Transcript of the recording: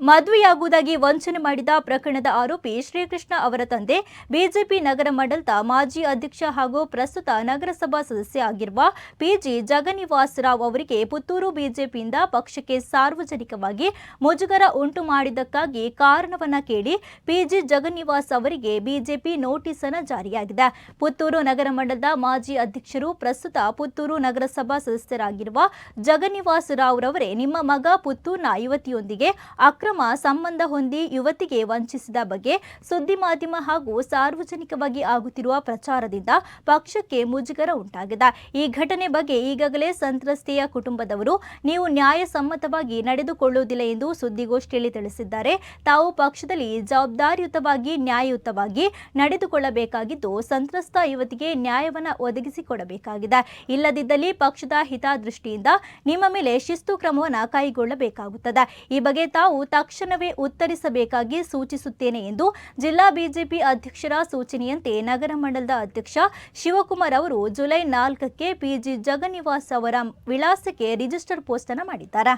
ಮದುವೆಯಾಗುವುದಾಗಿ ವಂಚನೆ ಮಾಡಿದ ಪ್ರಕರಣದ ಆರೋಪಿ ಶ್ರೀಕೃಷ್ಣ ಅವರ ತಂದೆ, ಬಿಜೆಪಿ ನಗರ ಮಂಡಲದ ಮಾಜಿ ಅಧ್ಯಕ್ಷ ಹಾಗೂ ಪ್ರಸ್ತುತ ನಗರಸಭಾ ಸದಸ್ಯ ಆಗಿರುವ ಪಿಜಿ ಜಗನ್ನಿವಾಸ್ ರಾವ್ ಅವರಿಗೆ ಪುತ್ತೂರು ಬಿಜೆಪಿಯಿಂದ ಪಕ್ಷಕ್ಕೆ ಸಾರ್ವಜನಿಕವಾಗಿ ಮುಜುಗರ ಉಂಟು ಮಾಡಿದ್ದಕ್ಕಾಗಿ ಕಾರಣವನ್ನ ಕೇಳಿ ಪಿಜಿ ಜಗನ್ನಿವಾಸ್ ಅವರಿಗೆ ಬಿಜೆಪಿ ನೋಟಿಸ್ ಅನ್ನು ಜಾರಿಯಾಗಿದೆ. ಪುತ್ತೂರು ನಗರ ಮಂಡಲದ ಮಾಜಿ ಅಧ್ಯಕ್ಷರು, ಪ್ರಸ್ತುತ ಪುತ್ತೂರು ನಗರಸಭಾ ಸದಸ್ಯರಾಗಿರುವ ಜಗನ್ನಿವಾಸ್ ರಾವ್ ರವರೇ ನಿಮ್ಮ ಮಗ ಪುತ್ತೂರಿನ ಯುವತಿಯೊಂದಿಗೆ ಅಕ್ರಮ ಸಂಬಂಧ ಹೊಂದಿ ಯುವತಿಗೆ ವಂಚಿಸಿದ ಬಗ್ಗೆ ಸುದ್ದಿ ಮಾಧ್ಯಮ ಹಾಗೂ ಸಾರ್ವಜನಿಕವಾಗಿ ಆಗುತ್ತಿರುವ ಪ್ರಚಾರದಿಂದ ಪಕ್ಷಕ್ಕೆ ಮುಜುಗರ ಉಂಟಾಗಿದೆ. ಈ ಘಟನೆ ಬಗ್ಗೆ ಈಗಾಗಲೇ ಸಂತ್ರಸ್ತೆಯ ಕುಟುಂಬದವರು, ನೀವು ನ್ಯಾಯಸಮ್ಮತವಾಗಿ ನಡೆದುಕೊಳ್ಳುವುದಿಲ್ಲ ಎಂದು ಸುದ್ದಿಗೋಷ್ಠಿಯಲ್ಲಿ ತಿಳಿಸಿದ್ದಾರೆ. ತಾವು ಪಕ್ಷದಲ್ಲಿ ಜವಾಬ್ದಾರಿಯುತವಾಗಿ, ನ್ಯಾಯಯುತವಾಗಿ ನಡೆದುಕೊಳ್ಳಬೇಕಾಗಿದ್ದು, ಸಂತ್ರಸ್ತ ಯುವತಿಗೆ ನ್ಯಾಯವನ್ನ ಒದಗಿಸಿಕೊಡಬೇಕಾಗಿದೆ. ಇಲ್ಲದಿದ್ದಲ್ಲಿ ಪಕ್ಷದ ಹಿತದೃಷ್ಟಿಯಿಂದ ನಿಮ್ಮ ಮೇಲೆ ಶಿಸ್ತು ಕ್ರಮವನ್ನು ಕೈಗೊಳ್ಳಬೇಕಾಗುತ್ತದೆ. ಈ ಬಗ್ಗೆ ತಾವು ತಕ್ಷಣವೇ ಉತ್ತರಿಸಬೇಕಾಗಿ ಸೂಚಿಸುತ್ತೇನೆ ಎಂದು ಜಿಲ್ಲಾ ಬಿಜೆಪಿ ಅಧ್ಯಕ್ಷರ ಸೂಚನೆಯಂತೆ ನಗರ ಮಂಡಲದ ಅಧ್ಯಕ್ಷ ಶಿವಕುಮಾರ್ ಅವರು ಜುಲೈ ನಾಲ್ಕಕ್ಕೆ ಪಿಜಿ ಜಗನ್ನಿವಾಸ್ ಅವರ ವಿಳಾಸಕ್ಕೆ ರಿಜಿಸ್ಟರ್ ಪೋಸ್ಟ್ ಅನ್ನು ಮಾಡಿದ್ದಾರೆ.